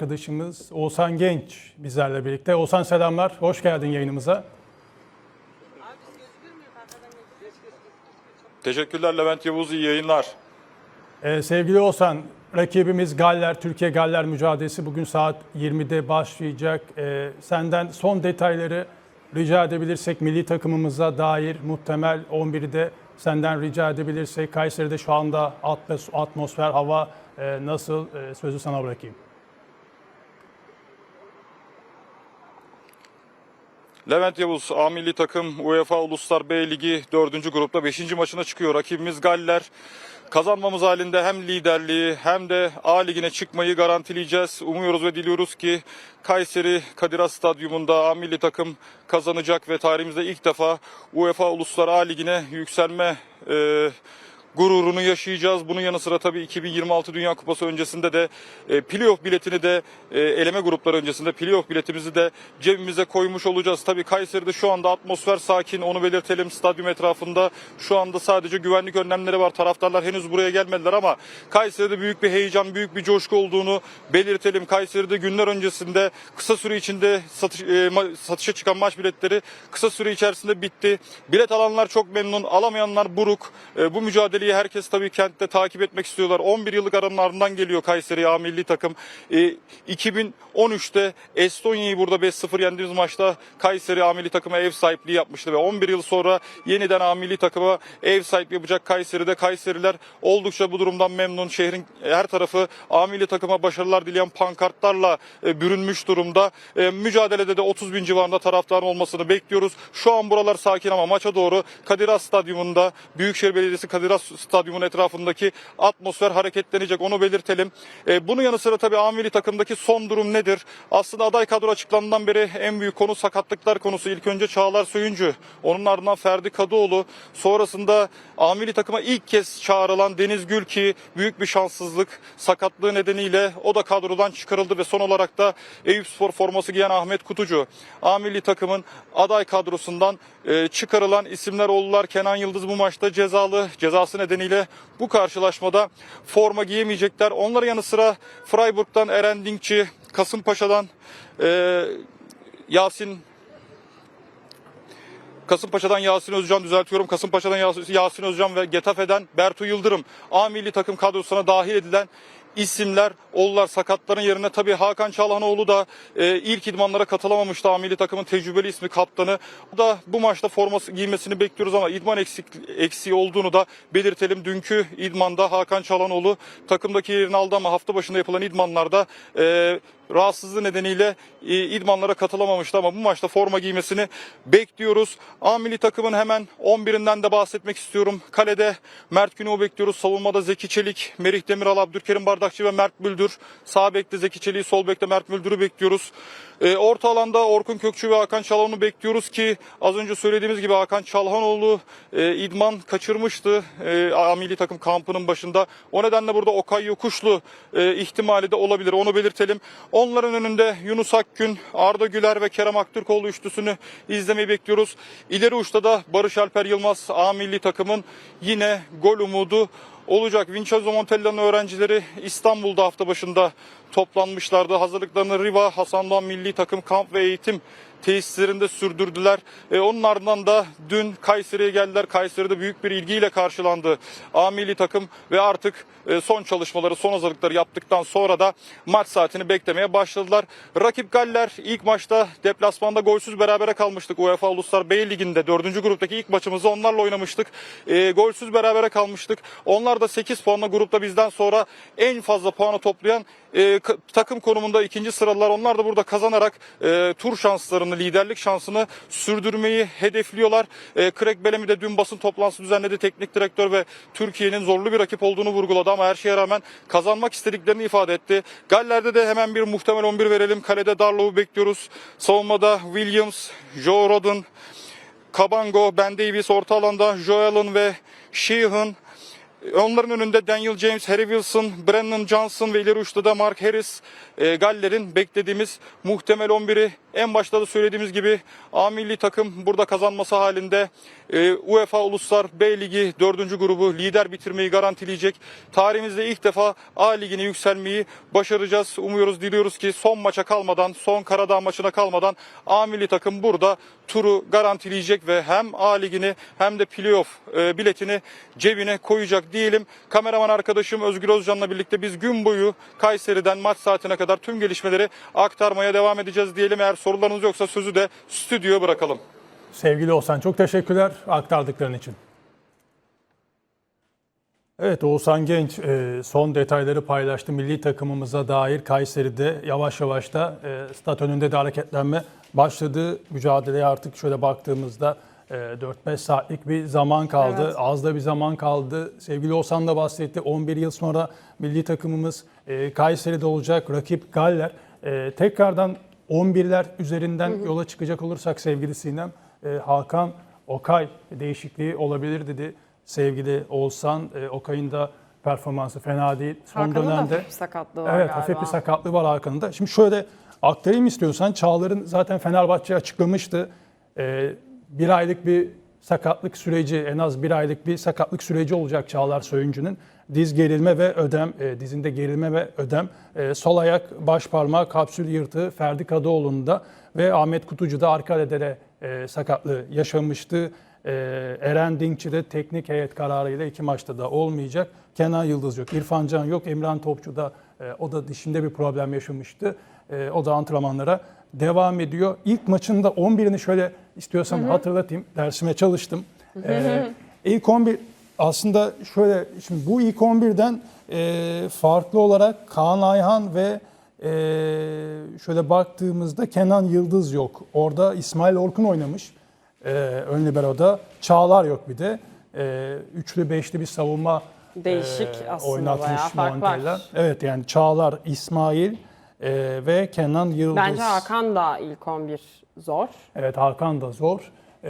Arkadaşımız Oğuzhan Genç bizlerle birlikte. Oğuzhan selamlar, hoş geldin yayınımıza. Teşekkürler Levent Yavuz, iyi yayınlar. Ee, sevgili Oğuzhan, rakibimiz Galler, Türkiye Galler mücadelesi bugün saat 20'de başlayacak. Ee, senden son detayları rica edebilirsek milli takımımıza dair muhtemel 11'i de senden rica edebilirsek. Kayseri'de şu anda atmos- atmosfer, hava e, nasıl? E, sözü sana bırakayım. Levent Yavuz, A milli takım UEFA Uluslar B Ligi 4. grupta 5. maçına çıkıyor. Rakibimiz Galler. Kazanmamız halinde hem liderliği hem de A Ligi'ne çıkmayı garantileyeceğiz. Umuyoruz ve diliyoruz ki Kayseri Kadir Has Stadyumunda A milli takım kazanacak ve tarihimizde ilk defa UEFA Uluslar A Ligi'ne yükselme e, gururunu yaşayacağız. Bunun yanı sıra tabii 2026 Dünya Kupası öncesinde de e, playoff biletini de e, eleme grupları öncesinde playoff biletimizi de cebimize koymuş olacağız. Tabii Kayseri'de şu anda atmosfer sakin onu belirtelim. Stadyum etrafında şu anda sadece güvenlik önlemleri var. Taraftarlar henüz buraya gelmediler ama Kayseri'de büyük bir heyecan, büyük bir coşku olduğunu belirtelim. Kayseri'de günler öncesinde kısa süre içinde satış, e, satışa çıkan maç biletleri kısa süre içerisinde bitti. Bilet alanlar çok memnun, alamayanlar buruk. E, bu mücadeleyi herkes tabii kentte takip etmek istiyorlar. 11 yıllık aranın ardından geliyor Kayseri A milli takım. E, 2013'te Estonya'yı burada 5-0 yendiğimiz maçta Kayseri A milli takıma ev sahipliği yapmıştı ve 11 yıl sonra yeniden A milli takıma ev sahipliği yapacak Kayseri'de Kayseriler oldukça bu durumdan memnun. Şehrin her tarafı A milli takıma başarılar dileyen pankartlarla e, bürünmüş durumda. E, mücadelede de 30 bin civarında taraftarın olmasını bekliyoruz. Şu an buralar sakin ama maça doğru Kadir Has Stadyumunda Büyükşehir Belediyesi Kadir Has Stadyumu'nun etrafındaki atmosfer hareketlenecek onu belirtelim. E, bunun yanı sıra tabii A milli takımdaki son durum nedir? Aslında aday kadro açıklandığından beri en büyük konu sakatlıklar konusu. İlk önce Çağlar Söyüncü, onun ardından Ferdi Kadıoğlu, sonrasında A milli takıma ilk kez çağrılan Deniz Gül ki büyük bir şanssızlık sakatlığı nedeniyle o da kadrodan çıkarıldı ve son olarak da Eyüp Spor forması giyen Ahmet Kutucu A milli takımın aday kadrosundan e, çıkarılan isimler oldular. Kenan Yıldız bu maçta cezalı cezası nedeniyle bu karşılaşmada forma giyemeyecekler. Onların yanı sıra Freiburg'dan Eren Dinkçi, Kasımpaşa'dan e, Yasin Kasımpaşa'dan Yasin Özcan düzeltiyorum. Kasımpaşa'dan Yas- Yasin Özcan ve Getafe'den Bertu Yıldırım A milli takım kadrosuna dahil edilen isimler oldular sakatların yerine tabii Hakan Çalhanoğlu da e, ilk idmanlara katılamamıştı A milli takımın tecrübeli ismi kaptanı. O da bu maçta forması giymesini bekliyoruz ama idman eksik, eksiği olduğunu da belirtelim. Dünkü idmanda Hakan Çalhanoğlu takımdaki yerini aldı ama hafta başında yapılan idmanlarda e, rahatsızlığı nedeniyle e, idmanlara katılamamıştı ama bu maçta forma giymesini bekliyoruz. A takımın hemen 11'inden de bahsetmek istiyorum. Kalede Mert Günok'u bekliyoruz. Savunmada Zeki Çelik, Merih Demiral, Abdülkerim Bardakçı ve Mert Müldür. Sağ bekte Zeki Çelik'i, sol bekte Mert Müldür'ü bekliyoruz. E, orta alanda Orkun Kökçü ve Hakan Çalhanoğlu'nu bekliyoruz ki az önce söylediğimiz gibi Hakan Çalhanoğlu e, idman kaçırmıştı e, A milli takım kampının başında. O nedenle burada Okay Yokuşlu e, ihtimali de olabilir. Onu belirtelim. Onların önünde Yunus Akgün, Arda Güler ve Kerem Aktürkoğlu üçlüsünü izlemeyi bekliyoruz. İleri uçta da Barış Alper Yılmaz A milli takımın yine gol umudu olacak. Vincenzo Montella'nın öğrencileri İstanbul'da hafta başında toplanmışlardı. Hazırlıklarını Riva, Hasan Doğan Milli Takım Kamp ve Eğitim tesislerinde sürdürdüler. E, onun ardından da dün Kayseri'ye geldiler. Kayseri'de büyük bir ilgiyle karşılandı A milli takım ve artık e, son çalışmaları, son hazırlıkları yaptıktan sonra da maç saatini beklemeye başladılar. Rakip Galler ilk maçta deplasmanda golsüz berabere kalmıştık. UEFA Uluslar B Ligi'nde 4. gruptaki ilk maçımızı onlarla oynamıştık. E, golsüz berabere kalmıştık. Onlar da 8 puanla grupta bizden sonra en fazla puanı toplayan e, takım konumunda ikinci sıralar. Onlar da burada kazanarak e, tur şanslarını, liderlik şansını sürdürmeyi hedefliyorlar. E, Craig Bellamy de dün basın toplantısı düzenledi. Teknik direktör ve Türkiye'nin zorlu bir rakip olduğunu vurguladı ama her şeye rağmen kazanmak istediklerini ifade etti. Galler'de de hemen bir muhtemel 11 verelim. Kalede Darlow'u bekliyoruz. Savunmada Williams, Joe Rodon, Kabango, Ben Davis orta alanda, Joe Allen ve Sheehan. Onların önünde Daniel James, Harry Wilson, Brennan Johnson ve ileri uçta da Mark Harris. E, Galler'in beklediğimiz muhtemel 11'i en başta da söylediğimiz gibi A milli takım burada kazanması halinde e, UEFA Uluslar B Ligi 4. grubu lider bitirmeyi garantileyecek. Tarihimizde ilk defa A Ligi'ne yükselmeyi başaracağız. Umuyoruz, diliyoruz ki son maça kalmadan, son Karadağ maçına kalmadan A milli takım burada turu garantileyecek ve hem A Ligi'ni hem de playoff e, biletini cebine koyacak diyelim. Kameraman arkadaşım Özgür Özcan'la birlikte biz gün boyu Kayseri'den maç saatine kadar tüm gelişmeleri aktarmaya devam edeceğiz diyelim. Eğer sorularınız yoksa sözü de stüdyoya bırakalım. Sevgili Oğuzhan çok teşekkürler aktardıkların için. Evet Oğuzhan Genç e, son detayları paylaştı. Milli takımımıza dair Kayseri'de yavaş yavaş da e, stat önünde de hareketlenme başladı. Mücadeleye artık şöyle baktığımızda e, 4-5 saatlik bir zaman kaldı. Evet. Az da bir zaman kaldı. Sevgili Oğuzhan da bahsetti. 11 yıl sonra milli takımımız e, Kayseri'de olacak. Rakip Galler. E, tekrardan 11'ler üzerinden yola çıkacak olursak sevgili Sinem, e, Hakan Okay değişikliği olabilir dedi. Sevgili Oğuzhan, e, Okay'ın da performansı fena değil. Son Hakan'ın da dönemde hafif sakatlığı var Evet galiba. hafif bir sakatlığı var Hakan'ın da. Şimdi şöyle aktarayım istiyorsan. Çağlar'ın zaten Fenerbahçe açıklamıştı. Ee, bir aylık bir sakatlık süreci, en az bir aylık bir sakatlık süreci olacak Çağlar Söyüncü'nün. Diz gerilme ve ödem, e, dizinde gerilme ve ödem. E, sol ayak, baş parmağı, kapsül yırtığı Ferdi Kadıoğlu'nda ve Ahmet Kutucu'da arka ledere e, sakatlığı yaşamıştı. E, Eren Dinkçi de teknik heyet kararıyla iki maçta da olmayacak. Kenan Yıldız yok, İrfan Can yok, Emran Topçu da e, o da dişinde bir problem yaşamıştı. E, o da antrenmanlara devam ediyor. İlk maçında 11'ini şöyle istiyorsan hatırlatayım. Dersime çalıştım. E, ilk 11 aslında şöyle şimdi bu ilk 11'den e, farklı olarak Kaan Ayhan ve e, şöyle baktığımızda Kenan Yıldız yok. Orada İsmail Orkun oynamış. E, ön libero'da. Çağlar yok bir de. E, üçlü beşli bir savunma Değişik aslında oynatmış bayağı fark var. Montella. Evet yani Çağlar, İsmail e, ve Kenan Yıldız. Bence Hakan da ilk 11 zor. Evet Hakan da zor. E,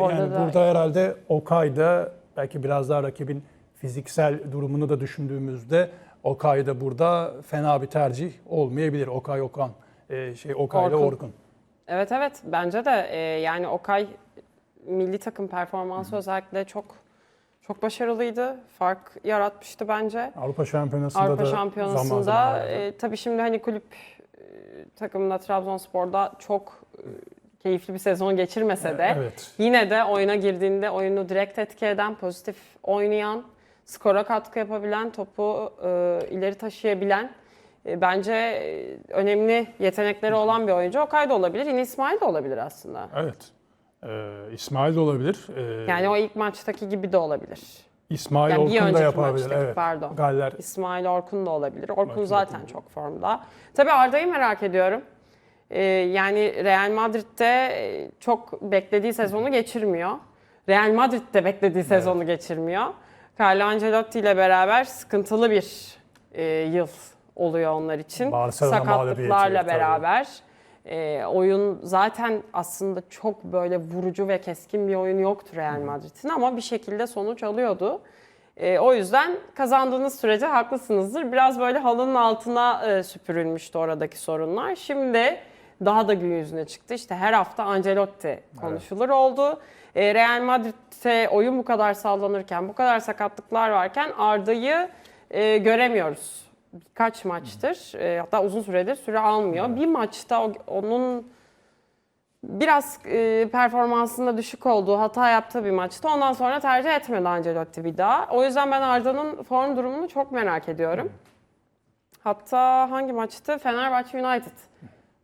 Orada yani da- burada herhalde Okay da belki biraz daha rakibin fiziksel durumunu da düşündüğümüzde Okay da burada fena bir tercih olmayabilir. Okay Okan. E, şey Okay ile Orkun. Orkun. Evet evet bence de e, yani Okay milli takım performansı özellikle çok çok başarılıydı. Fark yaratmıştı bence. Avrupa Şampiyonası'nda Avrupa da zaman Şampiyonası'nda zaman vardı. e, tabii şimdi hani kulüp e, takımında Trabzonspor'da çok e, keyifli bir sezon geçirmese de Evet. yine de oyuna girdiğinde oyunu direkt etki eden, pozitif oynayan, skora katkı yapabilen, topu e, ileri taşıyabilen e, bence e, önemli yetenekleri olan bir oyuncu. Okay da olabilir, yine İsmail de olabilir aslında. Evet. Ee, İsmail de olabilir. Ee, Yani o ilk maçtaki gibi de olabilir. İsmail yani bir Orkun da önceki yapabilir. maçtaki, Evet. pardon. Galler İsmail Orkun da olabilir. Orkun Bakın zaten çok formda. Tabii Arda'yı merak ediyorum. Ee, yani Real Madrid'de e, çok beklediği sezonu geçirmiyor. Real Madrid'de beklediği sezonu geçirmiyor. Carlo Ancelotti ile beraber sıkıntılı bir e, yıl oluyor onlar için. Barcelona mağlubiyeti, Sakatlıklarla tabii. beraber. E, oyun zaten aslında çok böyle vurucu ve keskin bir oyun yoktu Real Madrid'in ama bir şekilde sonuç alıyordu. E, o yüzden kazandığınız sürece haklısınızdır. Biraz böyle halının altına e, süpürülmüştü oradaki sorunlar. Şimdi daha da gün yüzüne çıktı. İşte her hafta Ancelotti konuşulur oldu. E, Real Madrid'de oyun bu kadar sallanırken, bu kadar sakatlıklar varken Arda'yı e, göremiyoruz. Birkaç maçtır, e, hatta uzun süredir süre almıyor. Bir maçta onun biraz e, performansında düşük olduğu, hata yaptığı bir maçta. Ondan sonra tercih etmedi Ancelotti bir daha. O yüzden ben Arda'nın form durumunu çok merak ediyorum. Hatta hangi maçtı? Fenerbahçe United.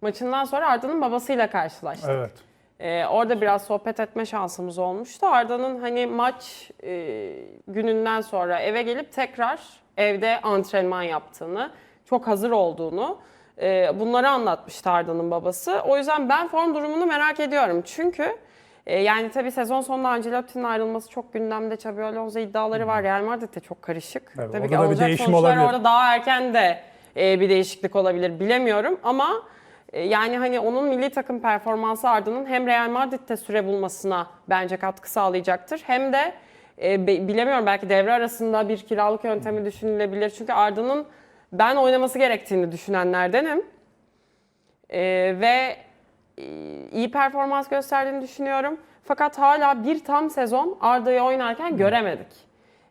Maçından sonra Arda'nın babasıyla karşılaştık. Evet. Ee, orada biraz sohbet etme şansımız olmuştu. Arda'nın hani maç e, gününden sonra eve gelip tekrar evde antrenman yaptığını, çok hazır olduğunu e, bunları anlatmıştı Arda'nın babası. O yüzden ben form durumunu merak ediyorum. Çünkü e, yani tabii sezon sonunda Ancelotti'nin ayrılması çok gündemde. Xabi Alonso iddiaları var. Real Madrid de çok karışık. Evet, tabii orada da bir değişim sonuçlar olabilir. Orada daha erken de e, bir değişiklik olabilir bilemiyorum ama yani hani onun milli takım performansı Arda'nın hem Real Madrid'de süre bulmasına bence katkı sağlayacaktır hem de E, bilemiyorum belki devre arasında bir kiralık yöntemi düşünülebilir. Çünkü Arda'nın ben oynaması gerektiğini düşünenlerdenim. E, ve e, iyi performans gösterdiğini düşünüyorum. Fakat hala bir tam sezon Arda'yı oynarken göremedik.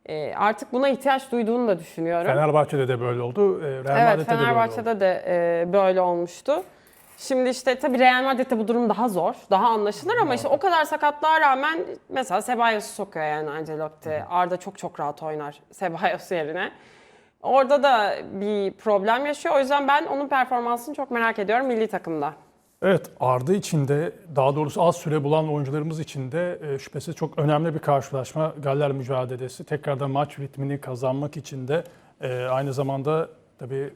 E, artık buna ihtiyaç duyduğunu da düşünüyorum. Fenerbahçe'de de böyle oldu. e, Real Evet Madrid'de de böyle oldu. Fenerbahçe'de de e, böyle olmuştu. Şimdi işte tabii Real Madrid'de bu durum daha zor, daha anlaşılır ama işte o kadar sakatlığa rağmen mesela Ceballos sokuyor yani Ancelotti. Arda çok çok rahat oynar Ceballos yerine. Orada da bir problem yaşıyor. O yüzden ben onun performansını çok merak ediyorum milli takımda. Evet Arda için de daha doğrusu az süre bulan oyuncularımız için de e, şüphesiz çok önemli bir karşılaşma. Galler mücadelesi. Tekrardan maç ritmini kazanmak için de e, aynı zamanda tabii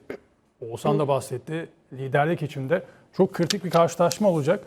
Oğuzhan da bahsetti. Liderlik için de çok kritik bir karşılaşma olacak.